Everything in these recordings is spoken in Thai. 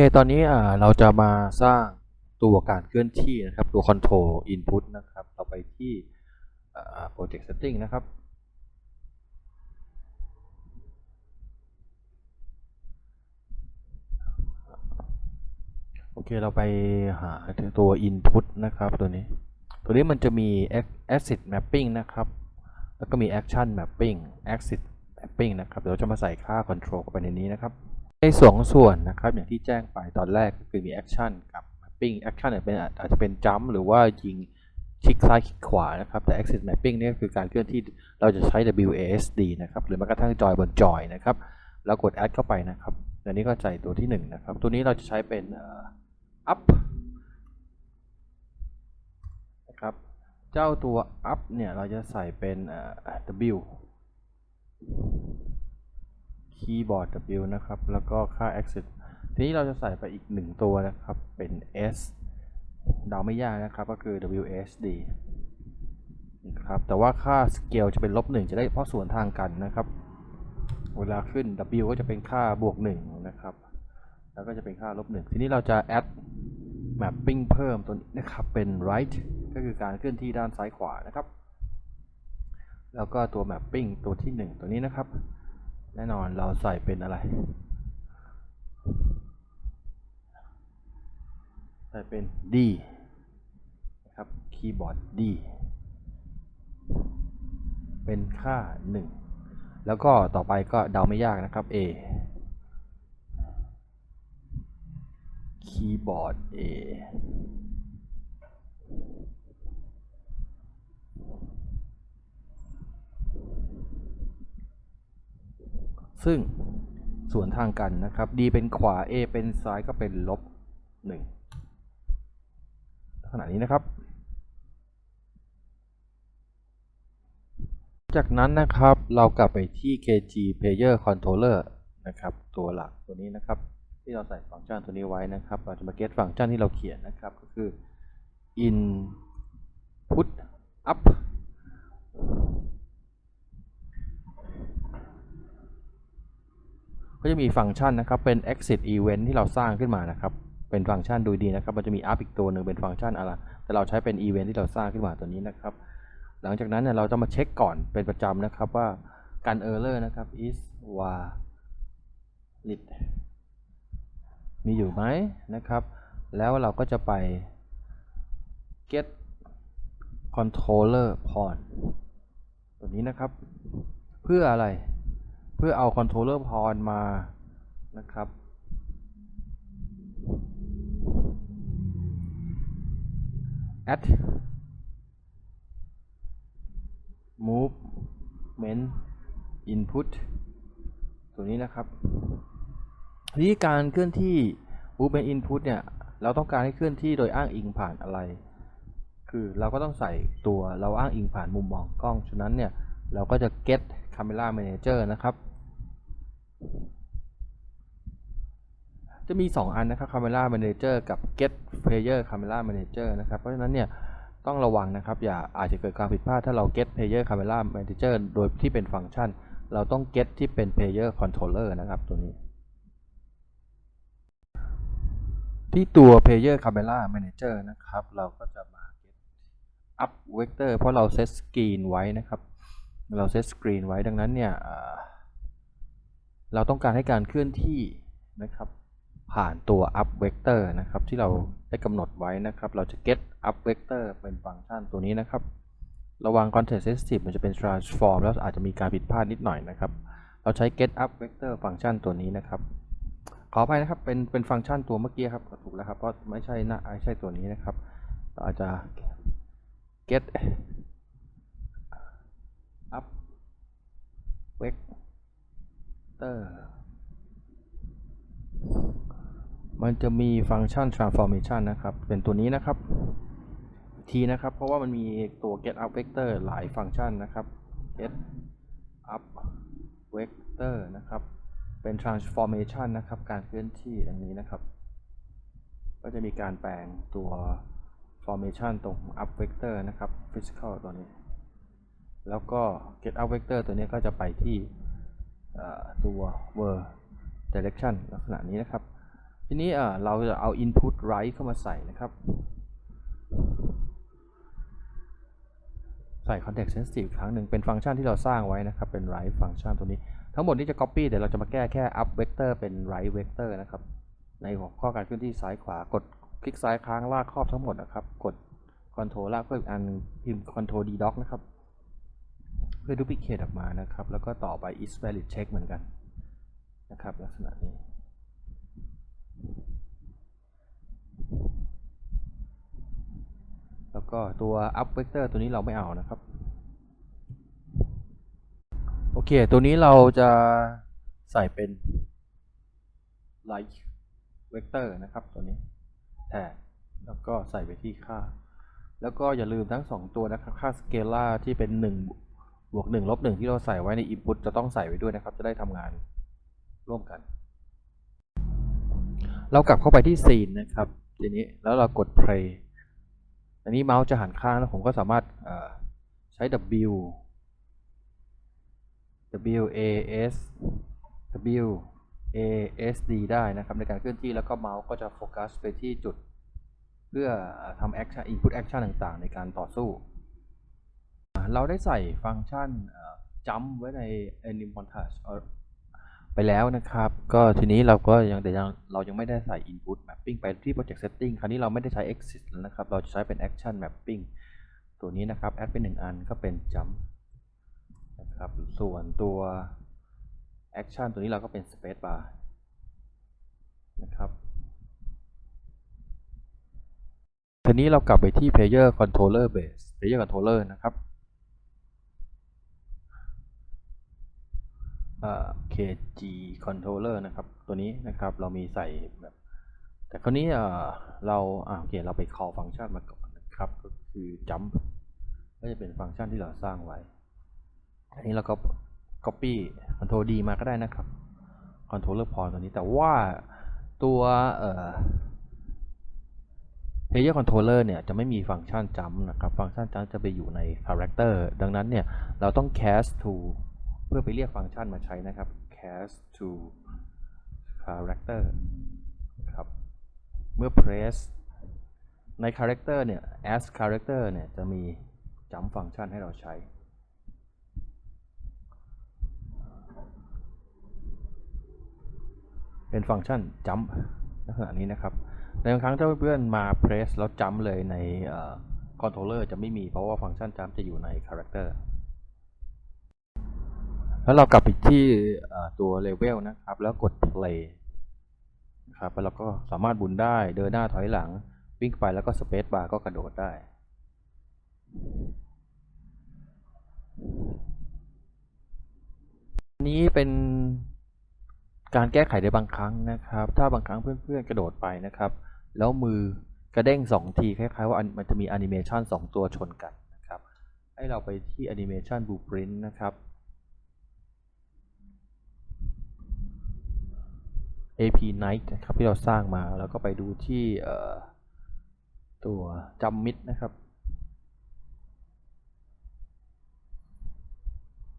เคตอนนี้เราจะมาสร้างตัวการเคลื่อนที่นะครับ ตัว control input นะครับ เราไปที่ project setting นะครับ โอเค เราไปหาตัว input นะครับตัวนี้ ตัวนี้มันจะมี acid mapping นะครับ แล้วก็มี action mapping acid mapping นะครับ เดี๋ยวเราจะมาใส่ค่า control เข้าไปในนี้นะครับ ในสองส่วนนะครับอย่างที่แจ้งไปตอนแรกก็คือมี action กับ mapping action เนี่ยเป็นอาจจะเป็น jump หรือว่ายิงคลิกซ้ายคลิกขวานะครับแต่ axis mapping เนี่ยก็คือการเคลื่อนที่เราจะใช้ WASD นะครับหรือแม้กระทั่งจอยบนจอยนะครับแล้วกด add เข้าไปนะครับอันนี้ก็ใส่ตัวที่หนึ่งนะครับตัวนี้เราจะใช้เป็น up นะครับเจ้าตัว up เนี่ยเราจะใส่เป็น W คีย์บอร์ด W นะครับ แล้วก็ค่า access ทีนี้เราจะใส่ไปอีกหนึ่งตัวนะครับ เป็น S เดาไม่ยากนะครับ ก็คือ WSD นะครับแต่ว่าค่า scale จะเป็นลบหนึ่งจะได้เพราะส่วนทางกันนะครับ เวลาขึ้น W ก็จะเป็นค่าบวกหนึ่งนะครับ แล้วก็จะเป็นค่าลบหนึ่งทีนี้เราจะ add mapping เพิ่มตัวนี้นะครับ เป็น right ก็คือการเคลื่อนที่ด้านซ้ายขวานะครับ แล้วก็ตัว mapping ตัวที่หนึ่งตัวนี้นะครับ แน่นอนเราใส่เป็นอะไร ใส่เป็น D นะครับ คีย์บอร์ด D เป็นค่า 1 แล้วก็ต่อไปก็เดาไม่ยากนะครับ A คีย์บอร์ด A ซึ่งส่วนทางกันนะครับ D เป็นขวา A เป็นซ้ายก็เป็นลบหนึ่งขณะนี้นะครับ จากนั้นนะครับเรากลับไปที่ KG Player Controller นะครับ ตัวหลักตัวนี้นะครับ ที่เราใส่ฟังก์ชันตัวนี้ไว้นะครับ เราจะมาเก็ตฟังก์ชันที่เราเขียนนะครับ ก็คือ input up ก็จะมีฟังก์ชันนะครับเป็น exit event ที่เราสร้างขึ้นมานะครับเป็นฟังก์ชันดูดีนะครับ มันจะมี up อีกตัวหนึ่งเป็นฟังก์ชันอะไร แต่เราใช้เป็น event ที่เราสร้างขึ้นมาตัวนี้นะครับ หลังจากนั้นเนี่ยเราจะมาเช็คก่อนเป็นประจำนะครับว่าการ error นะครับ is valid มีอยู่ไหมนะครับ แล้วเราก็จะไป get controller point ตัวนี้นะครับ เพื่ออะไร เพื่อเอา controller point มานะครับ add movement input ตัวนี้นะครับทีนี้การเคลื่อนที่ movement input เนี่ย เราต้องการให้เคลื่อนที่โดยอ้างอิงผ่านอะไร คือเราก็ต้องใส่ตัวเราอ้างอิงผ่านมุมมองกล้อง ฉะนั้นเนี่ย เราก็จะ get camera manager นะครับ จะมี 2 อันนะครับ camera manager กับ get player camera manager นะครับ เพราะฉะนั้นเนี่ยต้องระวังนะครับ อย่าอาจจะเกิดความผิดพลาดถ้าเรา get player camera manager โดยที่เป็นฟังก์ชัน เราต้อง get ที่เป็น player controller นะครับตัวนี้ ที่ตัว player camera manager นะครับ เราก็จะมา get up vector เพราะเรา set screen ไว้นะครับ เรา set screen ไว้ดังนั้นเนี่ย เราต้องการให้การเคลื่อนที่นะครับผ่านตัว up vector นะครับที่เราได้กำหนดไว้นะครับเราจะ get up vector เป็นฟังก์ชันตัวนี้นะครับ ระวัง context sensitive มันจะเป็น transform แล้วอาจจะมีการผิดพลาดนิดหน่อยนะครับ เราใช้ get up vector ฟังก์ชันตัวนี้นะครับขออภัยนะครับเป็นเป็นฟังก์ชันตัวเมื่อกี้ครับถูกแล้วครับเพราะไม่ใช่นะไม่ใช่ตัวนี้นะครับเราอาจจะ get up vector มันจะมีฟังก์ชัน transformation นะครับ เป็นตัวนี้นะครับ ทีนะครับ เพราะว่ามันมีตัว get up vector หลายฟังก์ชันนะครับ get up vector นะครับ เป็น transformation นะครับ การเคลื่อนที่อันนี้นะครับ ก็จะมีการแปลงตัว formation ตรง up vector นะครับ physical ตัวนี้ แล้วก็ get up vector ตัวนี้ก็จะไปที่ ตัว ver direction ลักษณะนี้นะครับ ทีนี้เราจะเอา input write เข้ามาใส่นะครับ ใส่ context sensitive อีกครั้งหนึ่งเป็นฟังก์ชันที่เราสร้างไว้นะครับ เป็น write ฟังก์ชันตัวนี้ ทั้งหมดนี้จะ copy เดี๋ยวเราจะมาแก้แค่ up vector เป็น write vector นะครับ ในหัวข้อการเคลื่อนที่ซ้ายขวากดคลิกซ้ายค้างลากครอบทั้งหมดนะครับ กด control ลากเพิ่มอีกอันพิมพ์ control d doc นะครับ พื่อ duplicate ออกมานะครับ แล้วก็ต่อไป is valid check เหมือนกันนะครับ ลักษณะนี้ แล้วก็ตัว up vector ตัวนี้เราไม่เอานะครับ โอเค ตัวนี้เราจะใส่เป็น like vector นะครับ ตัวนี้แทนแล้วก็ใส่ไปที่ค่า แล้วก็อย่าลืมทั้ง 2 ตัวนะครับ ค่า scalar ที่เป็น 1 บวก1ลบ1ที่เราใส่ไว้ใน input จะต้องใส่ไว้ด้วยนะครับ จะได้ทำงานร่วมกัน เรากลับเข้าไปที่ scene นะครับ ทีนี้แล้วเรากด play อันนี้เมาส์จะหันข้างแล้วผมก็สามารถใช้ W W A S W A S D ได้นะครับ ในการเคลื่อนที่แล้วก็เมาส์ก็จะโฟกัสไปที่จุด เพื่อทำ action input action ต่างๆ ในการต่อสู้ เราได้ใส่ฟังก์ชันเอ่อ jump ไว้ใน anim montage ไปแล้วนะครับ ก็ทีนี้เราก็ยังแต่ยังเรายังไม่ได้ใส่ input mapping ไปที่ project setting คราวนี้เราไม่ได้ใช้ exit แล้วนะครับ เราจะใช้เป็น action mapping ตัวนี้นะครับ add เป็นหนึ่งอันก็เป็น jump นะครับ ส่วนตัว action ตัวนี้เราก็เป็น space bar นะครับทีนี้เรากลับไปที่ player controller base player controller นะครับเอ่อ kg controller นะครับ ตัวนี้นะครับเรามีใส่แบบ แต่คราวนี้เราโอเคเราไป call ฟังก์ชันมาก่อนนะครับ ก็คือ jump ก็จะเป็นฟังก์ชันที่เราสร้างไว้ อันนี้เราก็ copy control D มาก็ได้นะครับ controller point ตัวนี้แต่ว่าตัวเอ่อ player controller เนี่ยจะไม่มีฟังก์ชัน jump นะครับ ฟังก์ชัน jump จะไปอยู่ใน character ดังนั้นเนี่ย เราต้อง cast to เพื่อไปเรียกฟังก์ชันมาใช้นะครับ cast to character นะครับ เมื่อ press ใน character เนี่ย as character เนี่ยจะมี jump ฟังก์ชันให้เราใช้ เป็นฟังก์ชัน jump ลักษณะนี้นะครับในบางครั้งถ้าเพื่อนมา press แล้ว jump เลยในเอ่อ controller จะไม่มีเพราะว่าฟังก์ชัน jump จะอยู่ใน character แล้วเรากลับไปที่ตัว level นะครับ แล้วกด play นะครับแล้วเราก็สามารถบุนได้เดินหน้าถอยหลัง วิ่งไปแล้วก็ space bar ก็กระโดดได้ นี้เป็นการแก้ไขในบางครั้งนะครับ ถ้าบางครั้งเพื่อนๆกระโดดไปนะครับ แล้วมือกระเด้งสองทีคล้ายๆว่ามันจะมีแอนิเมชันสองตัวชนกันนะครับ ให้เราไปที่แอนิเมชันบลูพรินต์นะครับ AP Night นะครับที่เราสร้างมาแล้วก็ไปดูที่ตัวจำมิดนะครับ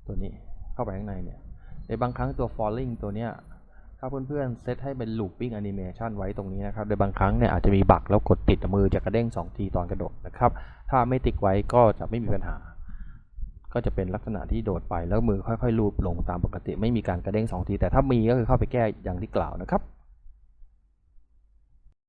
ตัวนี้เข้าไปข้างในเนี่ยในบางครั้งตัว falling ตัวเนี้ยถ้าเพื่อนๆเซตให้เป็น looping animation ไว้ตรงนี้นะครับโดยบางครั้งเนี่ยอาจจะมีบักแล้วกดติดมือจะกระเด้ง 2 ทีตอนกระโดดนะครับ ถ้าไม่ติดไว้ก็จะไม่มีปัญหา ก็จะเป็นลักษณะที่โดดไปแล้วมือค่อยๆลูบลงตามปกติไม่มีการกระเด้ง2ที แต่ถ้ามีก็คือเข้าไปแก้อย่างที่กล่าวนะครับ